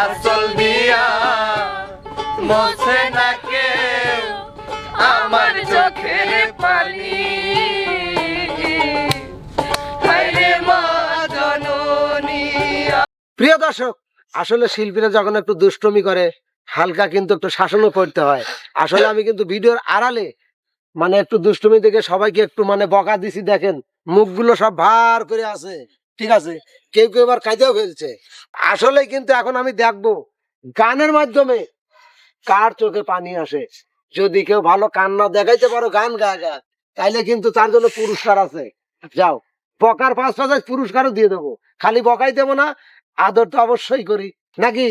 আসল মোছে আমার চোখের পানি। প্রিয় দর্শক আসলে শিল্পীরা যখন একটু দুষ্টমি করে হালকা কিন্তু একটু শাসনও করতে হয়। আসলে আমি কিন্তু ভিডিওর আড়ালে মানে একটু দুষ্টুমি দেখে সবাইকে একটু মানে বকা দিছি, দেখেন, মুখগুলো সব ভার করে আছে, ঠিক আছে? কেউ কেউ এবার কাজেও ফেলছে। আসলে কিন্তু এখন আমি দেখব, গানের মাধ্যমে কার চোখে পানি আসে? যদি কেউ ভালো কান্না দেখাইতে পারো গান গা গা, তাইলে কিন্তু তার জন্য পুরস্কার আছে। যাও, বকার পাঁচ পাঁচ পুরস্কারও দিয়ে দেবো। খালি বকাই দেবো না, আদর তো অবশ্যই করি। নাকি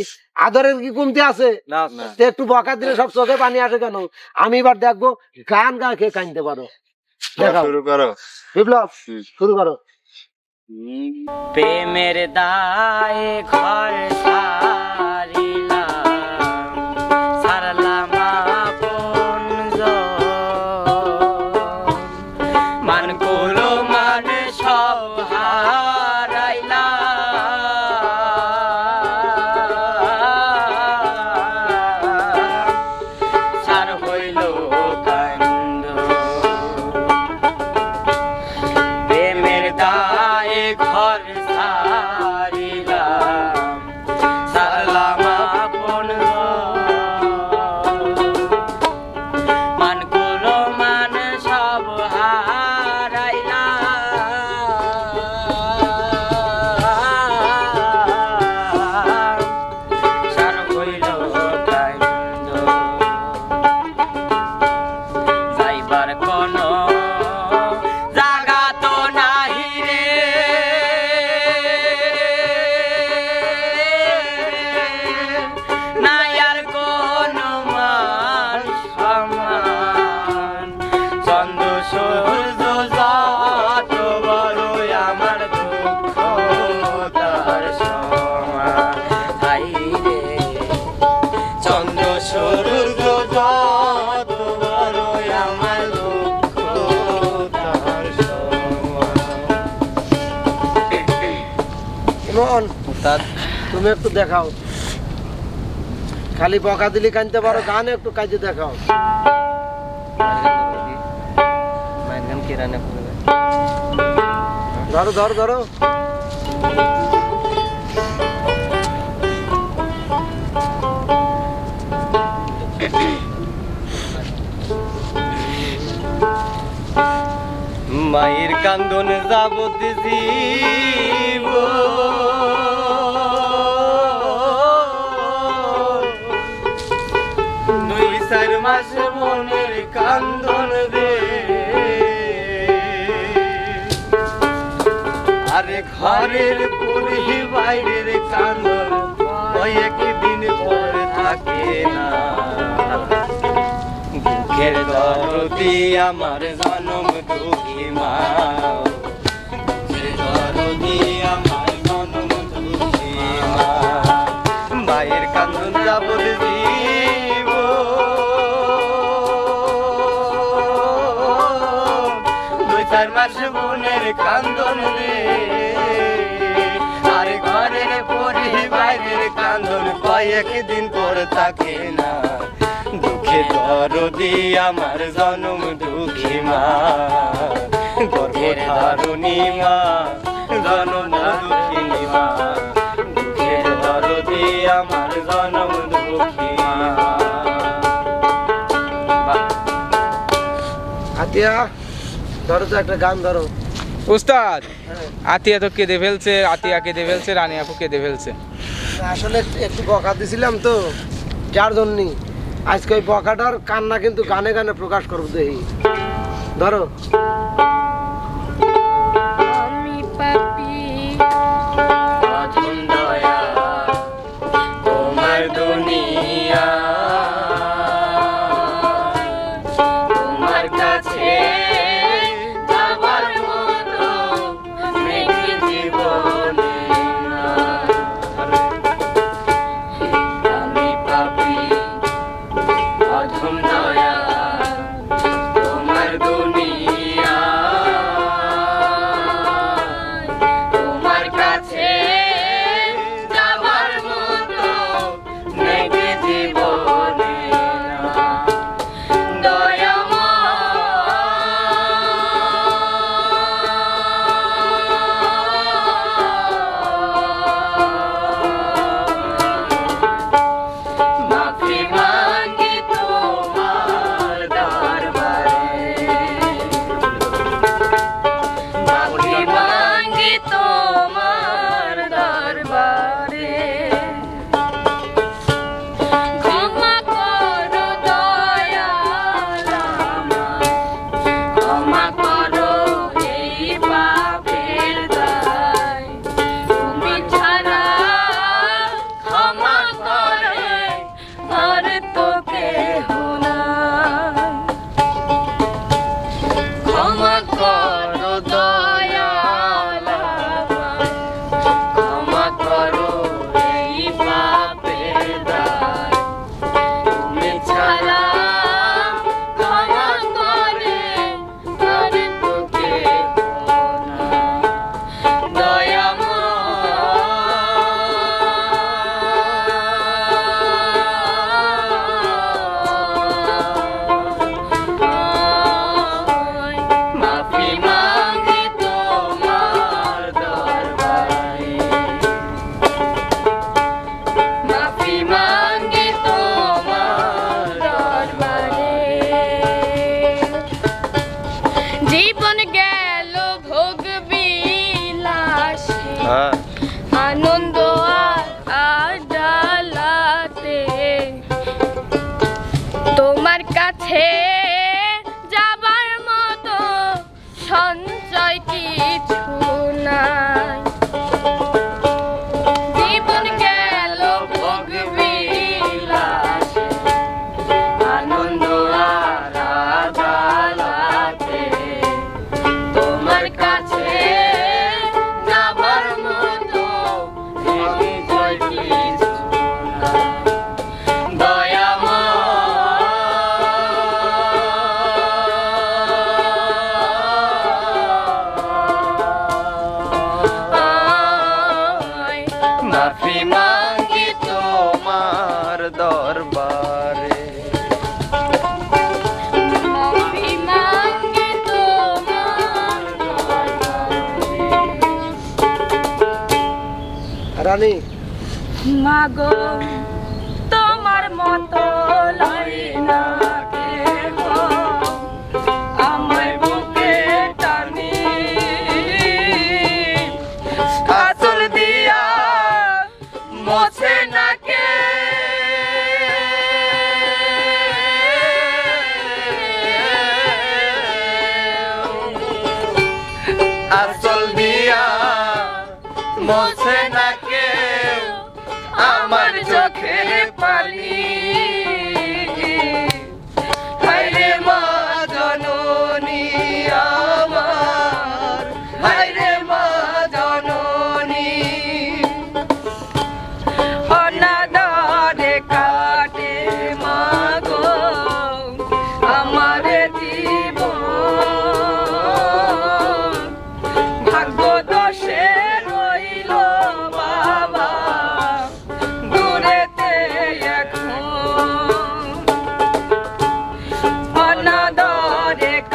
আদরের কি কমতি আছে? না না। তো একটু বকা দিলে সব চোখে পানি আসে কেন? আমি এবার দেখব গান গা খেয়ে কানতে পারো। শুরু করো। বিপ্লব শুরু করো। প্রেমের দায় ঘর সারিলাম ইমন তুমি একটু দেখাও। খালি বকা দিলে কানতে পারো গান একটু কাজে দেখাও। ধরো ধরো ধরো। মায়ের কান্দন যাবত জীব। মাস মনের কান্দন রে। আরে ঘরের পুরি বাইরের কান্দন কয়েকদিন পরে থাকে না। দুঃখের দরদি আমার জনম দুঃখী মা। আমার জনম দুঃখী মা। মায়ের কান্দন যাব কান্দন রে। আরে ঘরের পরে বাইরের কান্দন কয়েকদিন পর থাকে না। দুঃখে দরদি আমার জনম দুঃখী মা। গর্ভধারণী মা, জনম দুঃখিনী মা। দুঃখের দরদি আমার জনম দুঃখী মা। আতিয়া, ধরো তো একটা গান ধরো। উস্তাদ। আতিয়া তো কেঁদে ফেলছে, আতিয়া কেঁদে ফেলছে, রানী আপু কেঁদে ফেলছে। আসলে একটু- একটু বকা দিছিলাম তো, যার জন্যই। আজকে ওই বকাটার কান্না কিন্তু গানে গানে প্রকাশ করব দেখি। ধরো। কিছু রানী। মাগো তোমার মতো লই না মোছে না কেউ। আমার চোখের পানি Dick.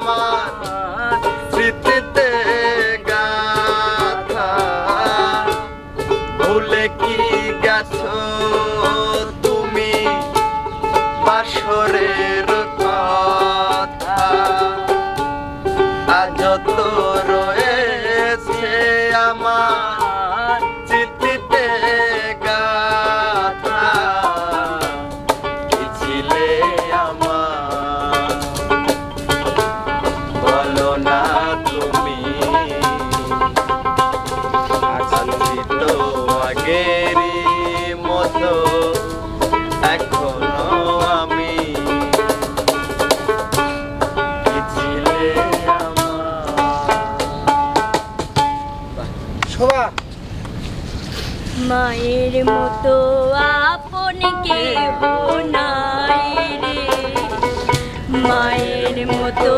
様。মতো আপন কেহ নাই রে। মায়ের মতো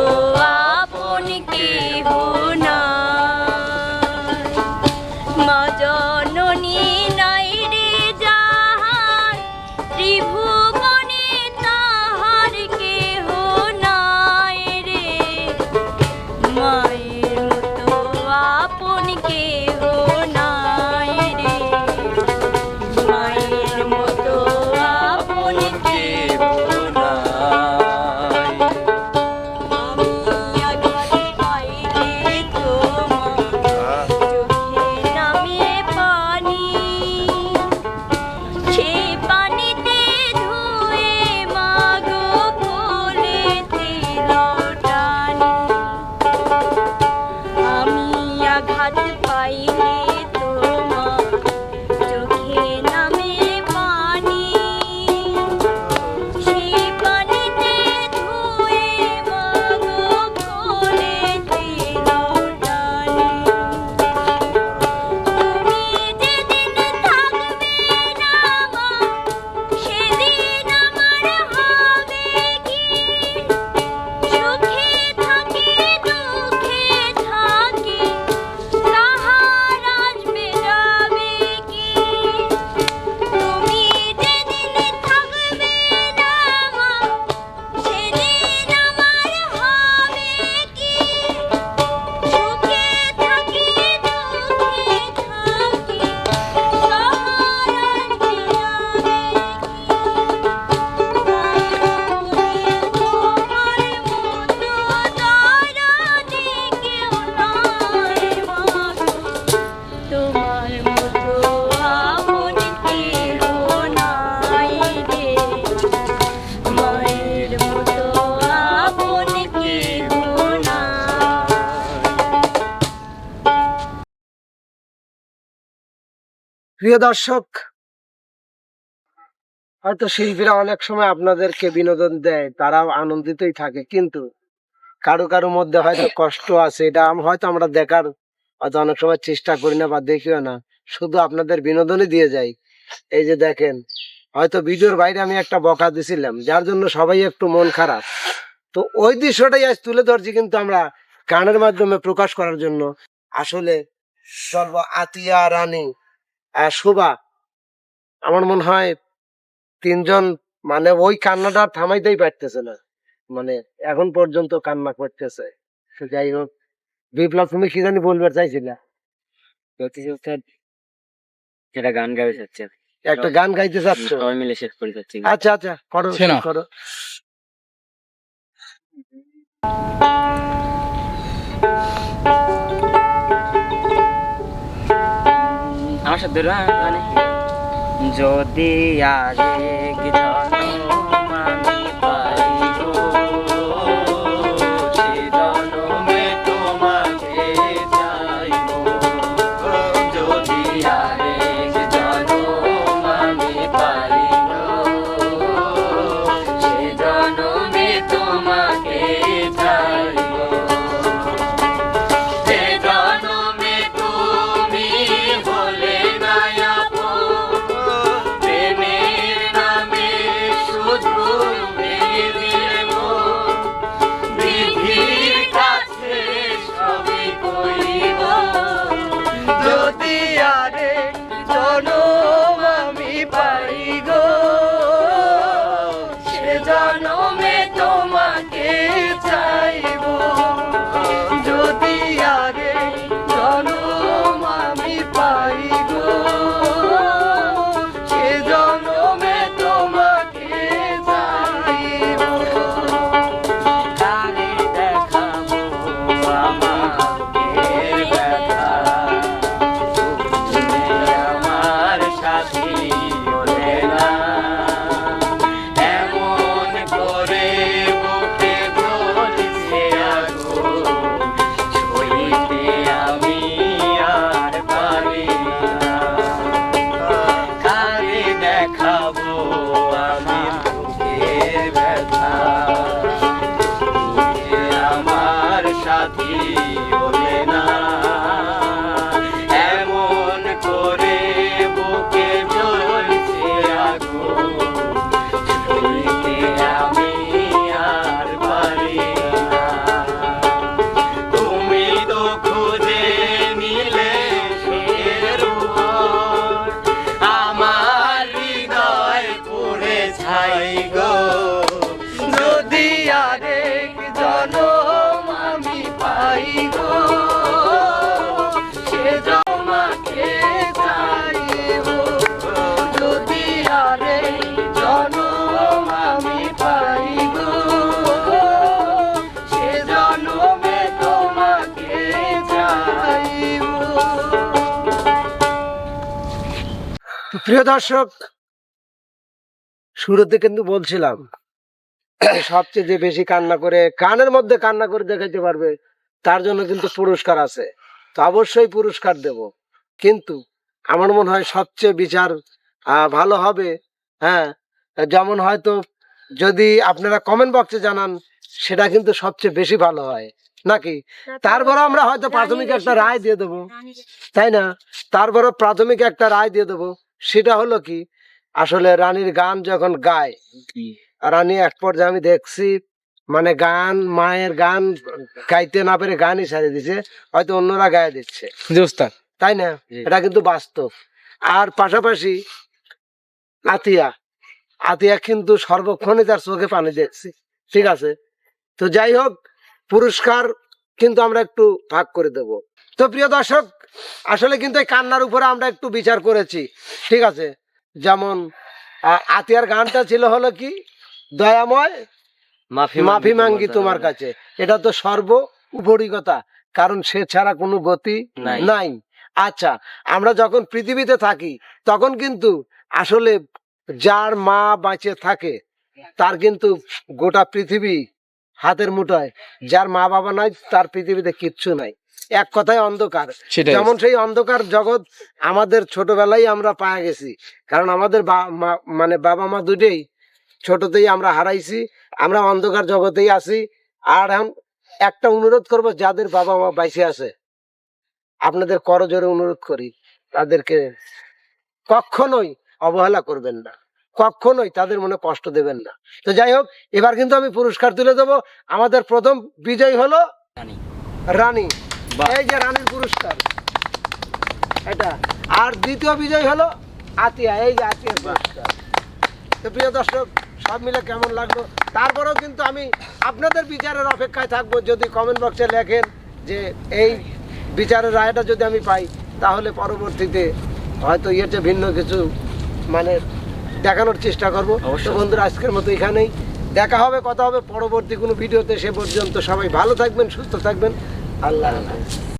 প্রিয় দর্শক, হয়তো শিল্পীরা অনেক সময় আপনাদেরকে বিনোদন দেয়, তারাও আনন্দিতই থাকে, কিন্তু কারও কারও মধ্যে হয়তো কষ্ট আছে, এটা হয়তো আমরা দেখার হয়তো অনেক সময় চেষ্টা করি না বা দেখিও না, শুধু আপনাদের বিনোদনই দিয়ে যাই। এই যে দেখেন, হয়তো ভিডিওর বাইরে আমি একটা বকা দিছিলাম, যার জন্য সবাই একটু মন খারাপ। তো ওই দৃশ্যটাই আজ তুলে ধরছি কিন্তু আমরা গানের মাধ্যমে প্রকাশ করার জন্য। আসলে সর্ব আতিয়া রানী শোভা আমার মনে হয় তিনজন মানে ওই কান্নাটা থামাইতেই পারতেছে না। মানে এখন পর্যন্ত কান্না করতেছে। যাই হোক বিপ্লব তুমি কি জানি বলবার চাইছিলা? যেটা গান গাবে যাচ্ছে একটা গান গাইতে চাচ্ছ? সবাই মিলে শেষ করে যাচ্ছি। আচ্ছা আচ্ছা করো। করো। আমার সাথে ধরো, যদি আরেক প্রিয় দর্শক শুরুতে কিন্তু বলছিলাম সবচেয়ে যে বেশি কান্না করে কানের মধ্যে কান্না করে দেখাইতে পারবে তার জন্য কিন্তু পুরস্কার আছে। তো অবশ্যই পুরস্কার দেব। কিন্তু আমার মনে হয় সবচেয়ে বিচার ভালো হবে হ্যাঁ যেমন হয়তো যদি আপনারা কমেন্ট বক্সে জানান সেটা কিন্তু সবচেয়ে বেশি ভালো হয় নাকি? তারপর আমরা হয়তো প্রাথমিক একটা রায় দিয়ে দেবো তাই না? তারপরে প্রাথমিক একটা রায় দিয়ে দেবো সেটা হলো কি? আসলে রানীর গান যখন গায় রানী এক পর্যায়ে আমি দেখছি মানে গান মায়ের গান গাইতে না পেরে গানই ছাড়িয়ে দিছে হয়তো অন্যরা গায়ে দিচ্ছে। তাই না? এটা কিন্তু বাস্তব। আর পাশাপাশি আতিয়া আতিয়া কিন্তু সর্বক্ষণে তার চোখে পানি দেখছি ঠিক আছে? তো যাই হোক পুরস্কার কিন্তু আমরা একটু ভাগ করে দেব। তো প্রিয় দর্শক আসলে কিন্তু এই কান্নার উপরে আমরা একটু বিচার করেছি। ঠিক আছে? যেমন আতিয়ার গানটা ছিল হলো কি? দয়াময় মাফি মাফি মাঙ্গি তোমার কাছে। এটা তো সর্ব উপরিকতা কারণ সে ছাড়া কোনো গতি নাই। নাই। আচ্ছা আমরা যখন পৃথিবীতে থাকি তখন কিন্তু আসলে যার মা বাঁচে থাকে তার কিন্তু গোটা পৃথিবী হাতের মুঠোয়। যার মা বাবা নাই তার পৃথিবীতে কিচ্ছু নাই। এক কথায় অন্ধকার। যেমন সেই অন্ধকার জগৎ আমাদের ছোটবেলায় আমরা পাওয়া গেছি। কারণ আমাদের মা- মানে বাবা মা দুটেই ছোটতেই আমরা হারাইছি আমরা অন্ধকার জগতেই আছি। আর এখন একটা অনুরোধ করব যাদের বাবা মা বাইসে আছে আপনাদের করজোরে অনুরোধ করি তাদেরকে কখনোই অবহেলা করবেন না। কখনোই তাদের মনে কষ্ট দেবেন না। তো যাই হোক এবার কিন্তু আমি পুরস্কার তুলে দেবো। আমাদের প্রথম বিজয় হলো রানী। এই যে রানীর পুরস্কার। এটা। আর দ্বিতীয় বিজয় হলো আতিয়া। এই যে আতিয়া পুরস্কার। তো প্রিয় দর্শক সব মিলে কেমন লাগল? তারপরেও কিন্তু আমি আপনাদের বিচারের অপেক্ষায় থাকব। যদি কমেন্ট বক্সে লেখেন যে এই বিচারের রায়টা যদি আমি পাই তাহলে পরবর্তীতে হয়তো চেয়ে ভিন্ন কিছু মানে দেখানোর চেষ্টা করব। তো বন্ধুরা আজকের মতো এখানেই। দেখা হবে কথা হবে পরবর্তী কোনো ভিডিওতে। সে পর্যন্ত সবাই ভালো থাকবেন সুস্থ থাকবেন। আল্লাহ